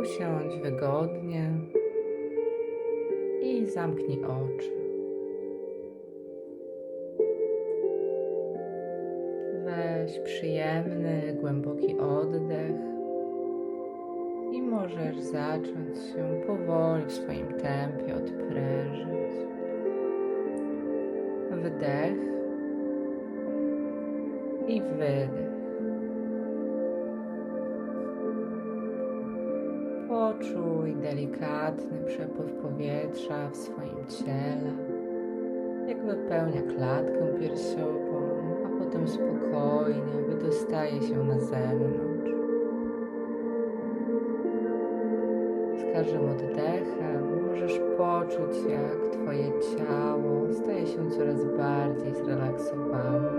Usiądź wygodnie i zamknij oczy. Weź przyjemny, głęboki oddech i możesz zacząć się powoli w swoim tempie odprężyć. Wdech i wydech. Poczuj delikatny przepływ powietrza w swoim ciele, jak wypełnia klatkę piersiową, a potem spokojnie wydostaje się na zewnątrz. Z każdym oddechem możesz poczuć, jak Twoje ciało staje się coraz bardziej zrelaksowane.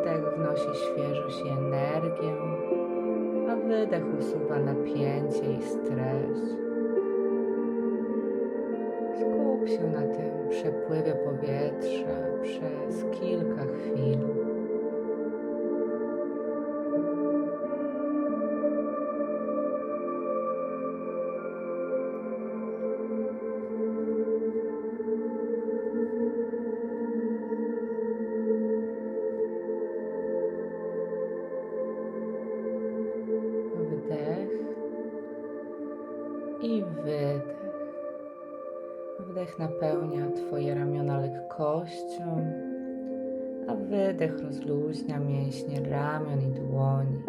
Wdech wnosi świeżość i energię, wydech usuwa napięcie i stres. Skup się na tym przepływie powietrza przez kilka chwil. I wydech. Wdech napełnia Twoje ramiona lekkością, a wydech rozluźnia mięśnie ramion i dłoni.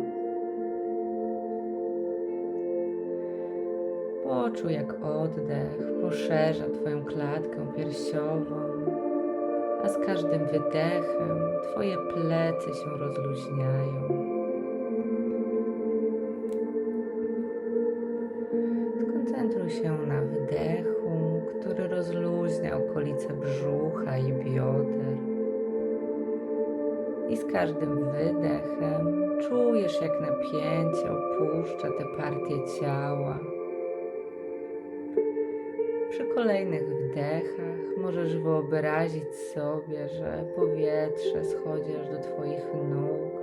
Poczuj, jak oddech poszerza Twoją klatkę piersiową, a z każdym wydechem Twoje plecy się rozluźniają. Skoncentruj się na wydechu, który rozluźnia okolice brzucha i bioder. I z każdym wydechem czujesz, jak napięcie opuszcza te partie ciała. Przy kolejnych wdechach możesz wyobrazić sobie, że powietrze schodzi aż do Twoich nóg,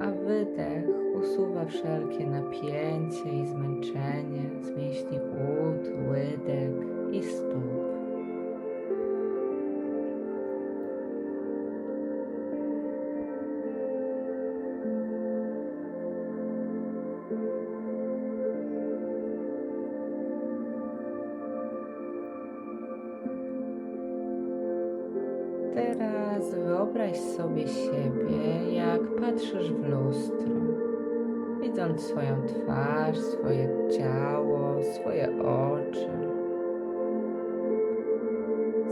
a wydech usuwa wszelkie napięcie i zmęczenie z mięśni ud, łydek i stóp. Teraz wyobraź sobie siebie, jak patrzysz w lustro, widząc swoją twarz, swoje ciało, swoje oczy.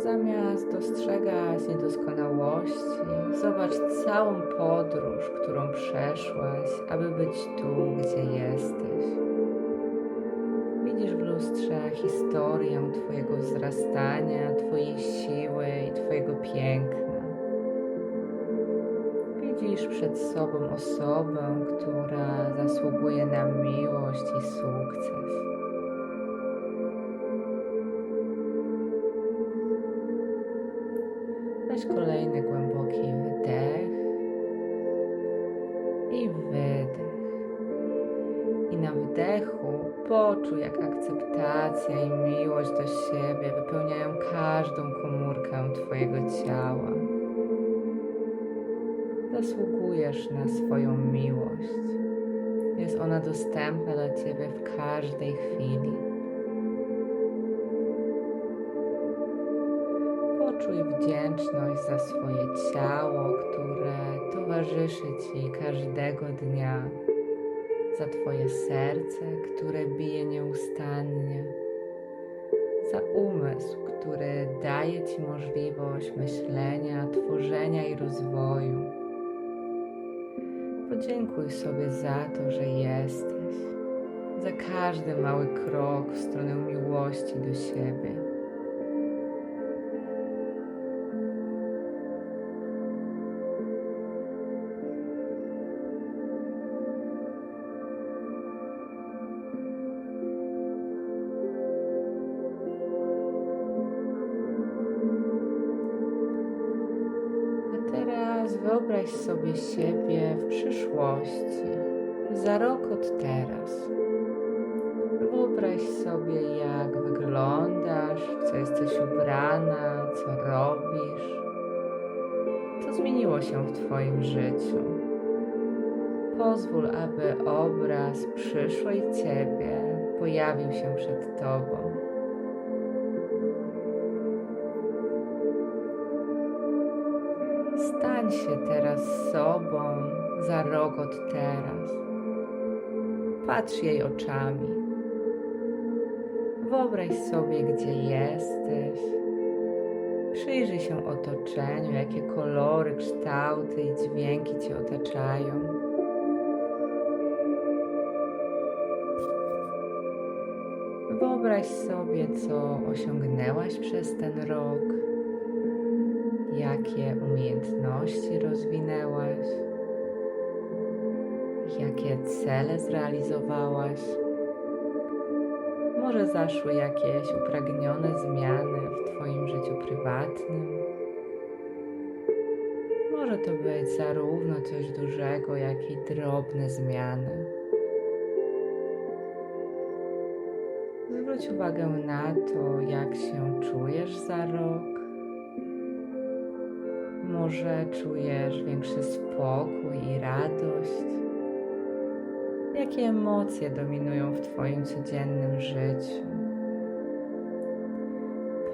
Zamiast dostrzegać niedoskonałości, zobacz całą podróż, którą przeszłaś, aby być tu, gdzie jesteś. Widzisz w lustrze historię Twojego wzrastania, Twojej siły i Twojego piękna. Widzisz przed sobą osobę, która zasługuje na miłość i sukces. Weź kolejny głęboki wdech i wydech. I na wdechu poczuj, jak akceptacja i miłość do siebie wypełniają każdą komórkę Twojego ciała. Zasługujesz na swoją miłość. Jest ona dostępna dla Ciebie w każdej chwili. Poczuj wdzięczność za swoje ciało, które towarzyszy Ci każdego dnia za Twoje serce, które bije nieustannie, za umysł, który daje Ci możliwość myślenia, tworzenia i rozwoju. Podziękuj sobie za to, że jesteś, za każdy mały krok w stronę miłości do siebie. Wyobraź sobie siebie w przyszłości, za rok od teraz. Wyobraź sobie, jak wyglądasz, co jesteś ubrana, co robisz, co zmieniło się w Twoim życiu. Pozwól, aby obraz przyszłej Ciebie pojawił się przed Tobą. Się teraz sobą za rok od teraz. Patrz jej oczami. Wyobraź sobie, gdzie jesteś. Przyjrzyj się otoczeniu, jakie kolory, kształty i dźwięki Cię otaczają. Wyobraź sobie, co osiągnęłaś przez ten rok, jakie umiejętności rozwinęłaś, jakie cele zrealizowałaś. Może zaszły jakieś upragnione zmiany w Twoim życiu prywatnym. Może to być zarówno coś dużego, jak i drobne zmiany. Zwróć uwagę na to, jak się czujesz za rok. Może czujesz większy spokój i radość. Jakie emocje dominują w Twoim codziennym życiu?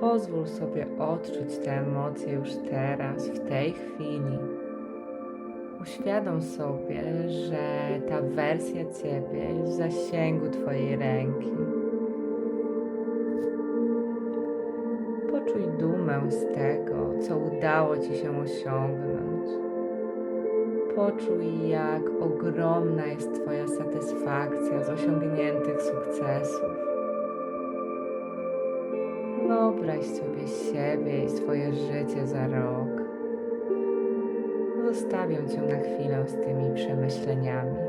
Pozwól sobie odczuć te emocje już teraz, w tej chwili. Uświadom sobie, że ta wersja Ciebie jest w zasięgu Twojej ręki. Poczuj dumę z tego, co udało Ci się osiągnąć. Poczuj, jak ogromna jest Twoja satysfakcja z osiągniętych sukcesów. Wyobraź sobie siebie i swoje życie za rok. Zostawię Cię na chwilę z tymi przemyśleniami.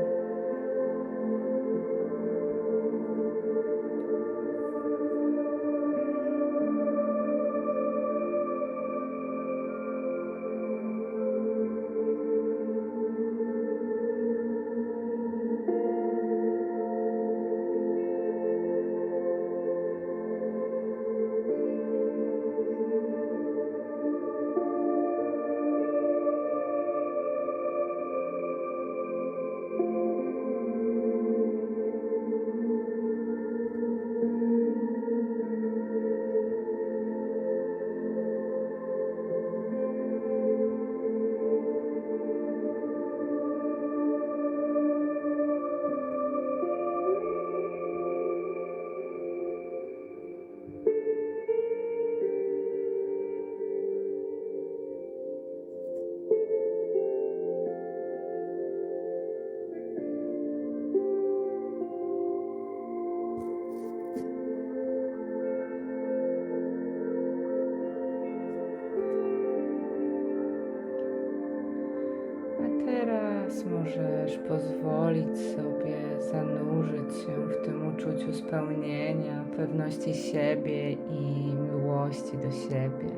Teraz możesz pozwolić sobie zanurzyć się w tym uczuciu spełnienia, pewności siebie i miłości do siebie.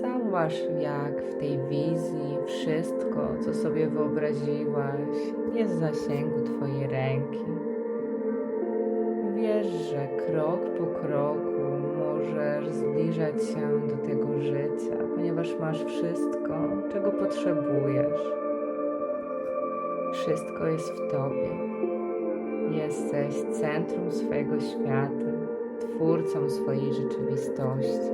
Zauważ, jak w tej wizji wszystko, co sobie wyobraziłaś, jest w zasięgu Twojej ręki. Wiesz, że krok po kroku możesz zbliżać się do tego życia, ponieważ masz wszystko, czego potrzebujesz. Wszystko jest w Tobie. Jesteś centrum swojego świata, twórcą swojej rzeczywistości.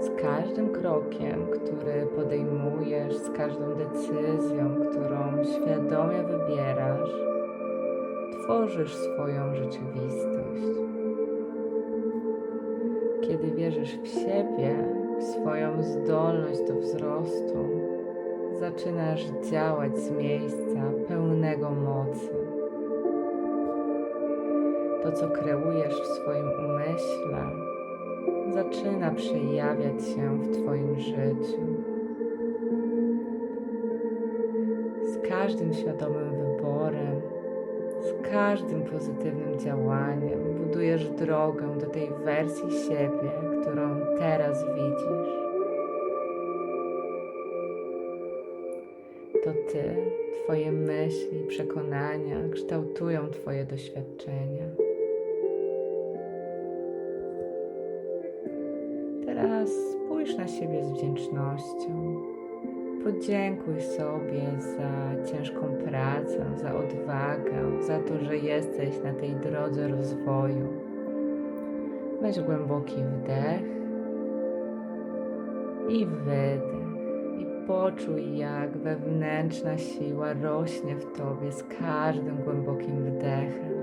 Z każdym krokiem, który podejmujesz, z każdą decyzją, którą świadomie wybierasz, tworzysz swoją rzeczywistość. Kiedy wierzysz w siebie, w swoją zdolność do wzrostu, zaczynasz działać z miejsca pełnego mocy. To, co kreujesz w swoim umyśle, zaczyna przejawiać się w Twoim życiu. Z każdym świadomym wyborem, z każdym pozytywnym działaniem budujesz drogę do tej wersji siebie, którą teraz widzisz. To ty, twoje myśli, przekonania kształtują twoje doświadczenia. Teraz spójrz na siebie z wdzięcznością. Podziękuj sobie za ciężką pracę, za odwagę, za to, że jesteś na tej drodze rozwoju. Weź głęboki wdech i wydech. I poczuj, jak wewnętrzna siła rośnie w tobie z każdym głębokim wdechem.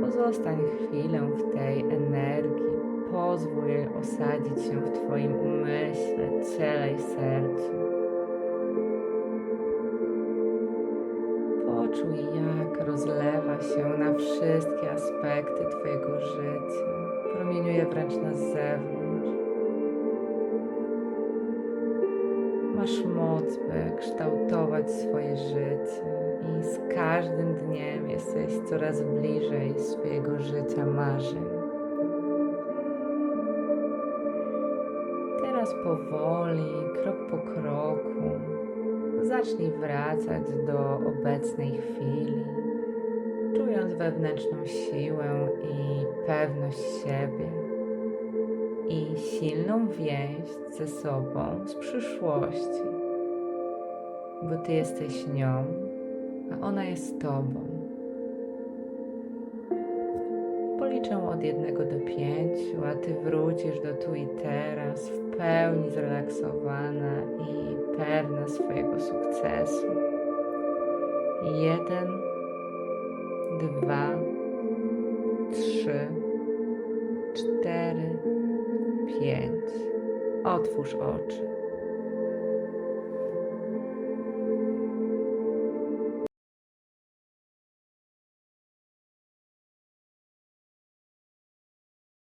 Pozostań chwilę w tej energii. Pozwól osadzić się w Twoim umyśle, ciele i sercu. Poczuj, jak rozlewa się na wszystkie aspekty Twojego życia. Promieniuje wręcz na zewnątrz. Masz moc, by kształtować swoje życie i z każdym dniem jesteś coraz bliżej swojego życia marzeń. Teraz powoli, krok po kroku, zacznij wracać do obecnej chwili, czując wewnętrzną siłę i pewność siebie i silną więź ze sobą z przyszłości, bo Ty jesteś nią, a ona jest Tobą. Policzę od jednego do pięciu, a Ty wrócisz do tu i teraz w pełni zrelaksowana i pewna swojego sukcesu. Jeden, dwa, trzy, cztery, pięć. Otwórz oczy.